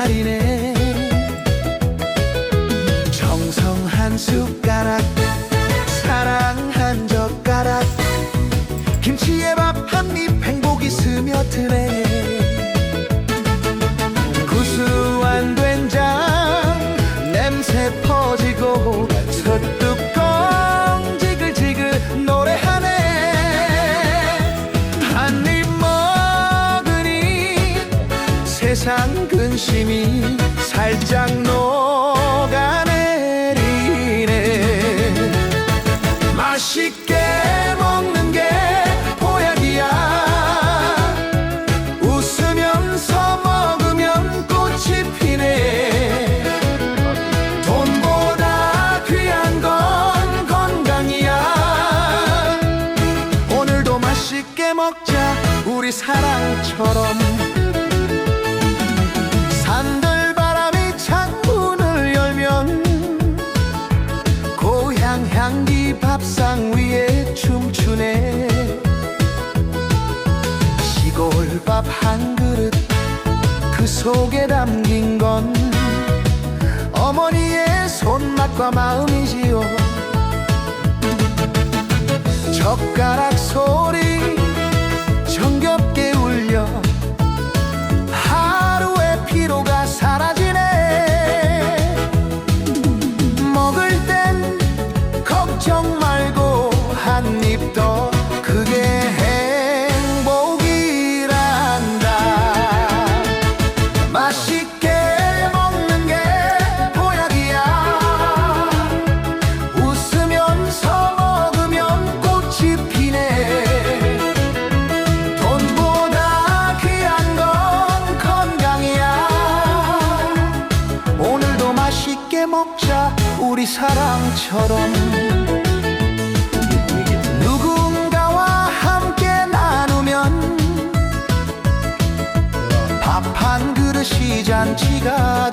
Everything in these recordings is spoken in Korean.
யாரினே 근심이 살짝 녹아내리네. 맛있게 먹는 게 보약이야. 웃으면서 먹으면 꽃이 피네. 돈보다 귀한 건 건강이야. 오늘도 맛있게 먹자. 우리 사랑처럼 젓가락 소 사랑처럼 누군가와 함께 나누면 밥 한 그릇이 잔치가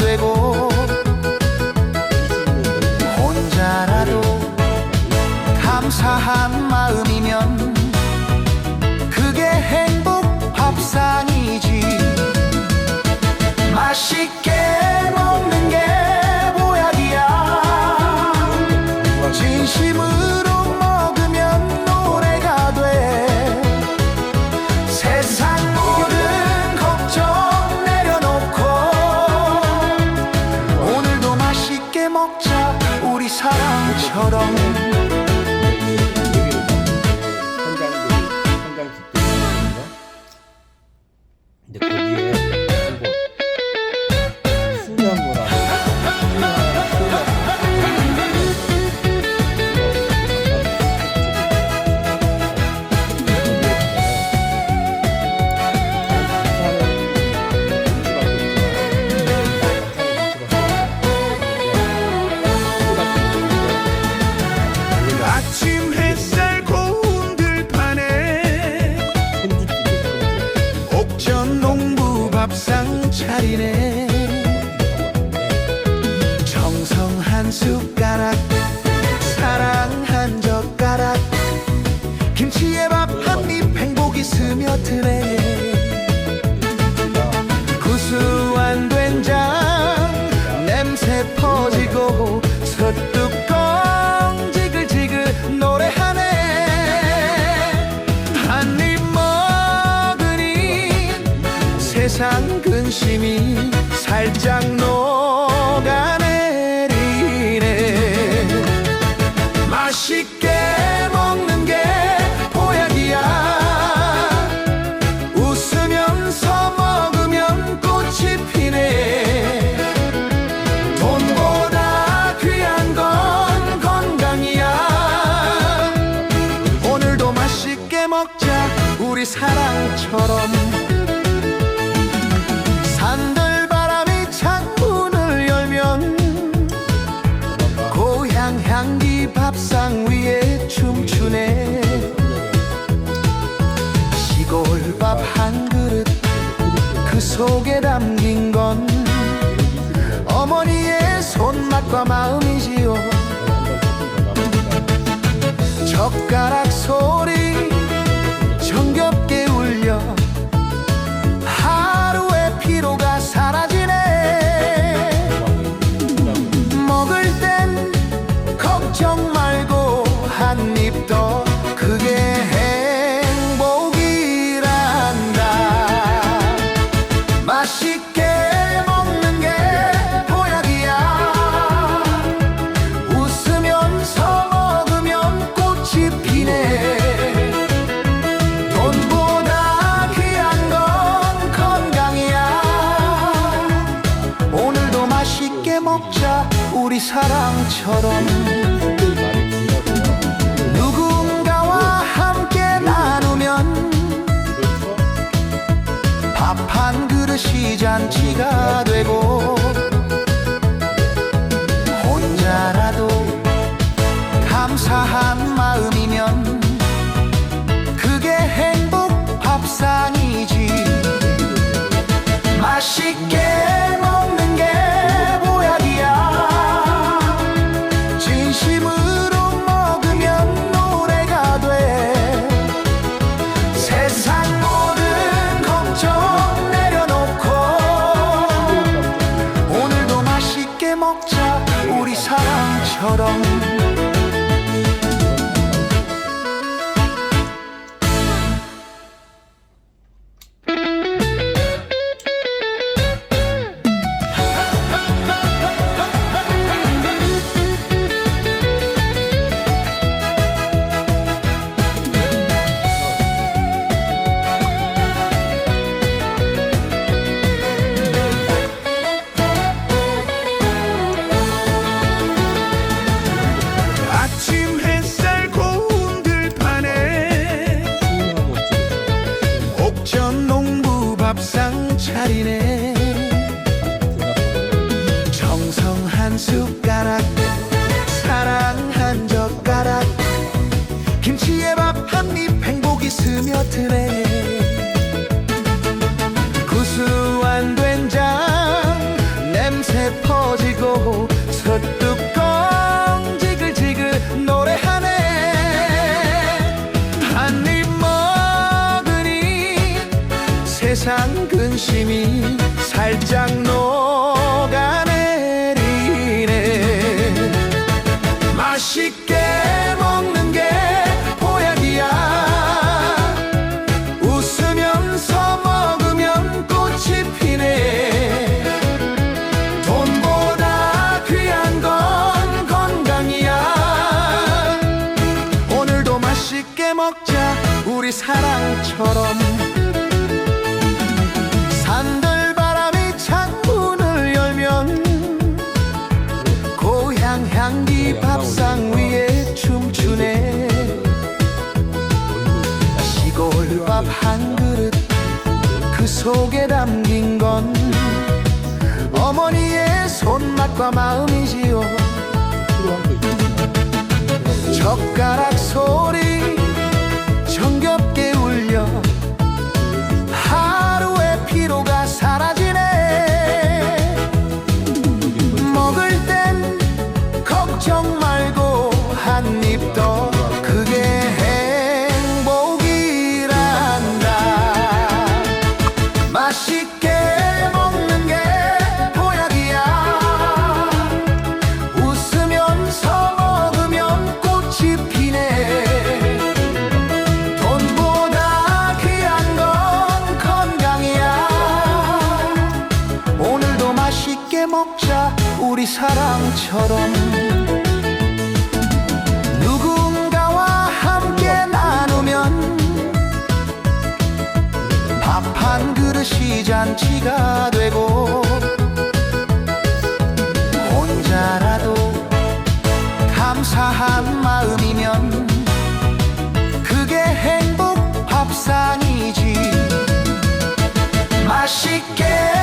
차리네. 정성 한 숟가락 사랑 한 젓가락 김치에 밥 한 입 행복이 스며드네. 구수한 된장 냄새 퍼지고 근심이 살짝 녹아내리네. 맛있게 먹는 게 보약이야. 웃으면서 먹으면 꽃이 피네. 돈보다 귀한 건 건강이야. 오늘도 맛있게 먹자 우리 사랑처럼 향 향기 밥상 위에 춤추네. 시골 밥 한 그릇 그 속에 담긴 건 어머니의 손맛과 마음이지요. 젓가락 소리 사랑처럼 누군가와 함께 나누면 그렇죠. 밥한 그릇이 잔치가 밥상 차리네. 정성 한 숟가락 사랑 한 젓가락 김치에 밥 한 입 행복이 스며드네. 구수한 된장 냄새 퍼지고 것처럼 산들바람이 창문을 열면 고향 향기 밥상 위에 춤추네. 시골 밥 한 그릇 그 속에 담긴 건 어머니의 손맛과 마음이지요. 젓가락 소리 우리 사랑처럼 누군가와 함께 나누면 밥 한 그릇이 잔치가 되고 혼자라도 감사한 마음이면 그게 행복 밥상이지. 맛있게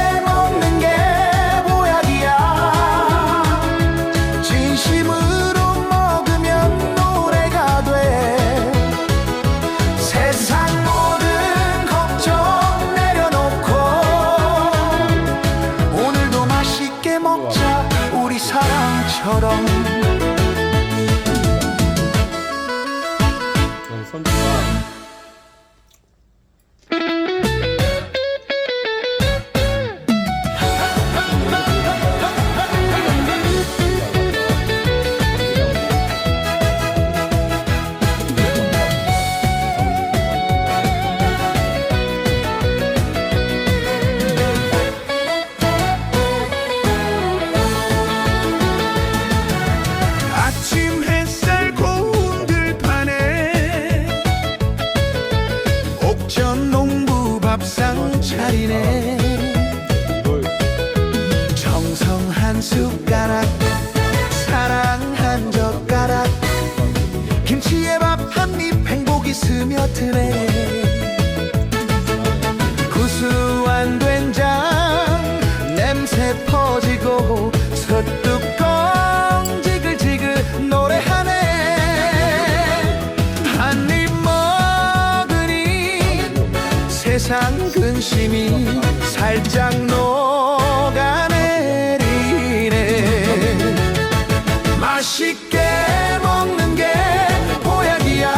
밥상 차리네. 정성 한 숟가락 사랑 한 젓가락 김치에 밥 한 입 행복이 스며드네. 세상 근심이 살짝 녹아내리네. 맛있게 먹는 게 보약이야.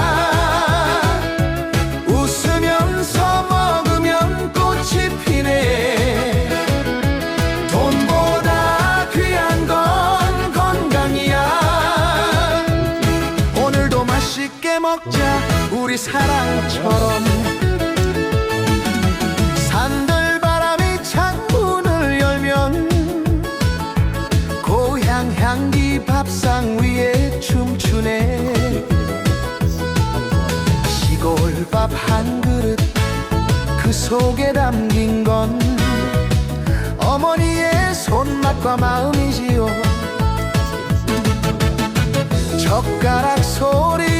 웃으면서 먹으면 꽃이 피네. 돈보다 귀한 건 건강이야. 오늘도 맛있게 먹자 우리 사랑처럼. 밥상 위에 춤추네. 시골 밥 한 그릇 그 속에 담긴 건 어머니의 손맛과 마음이지요. 젓가락 소리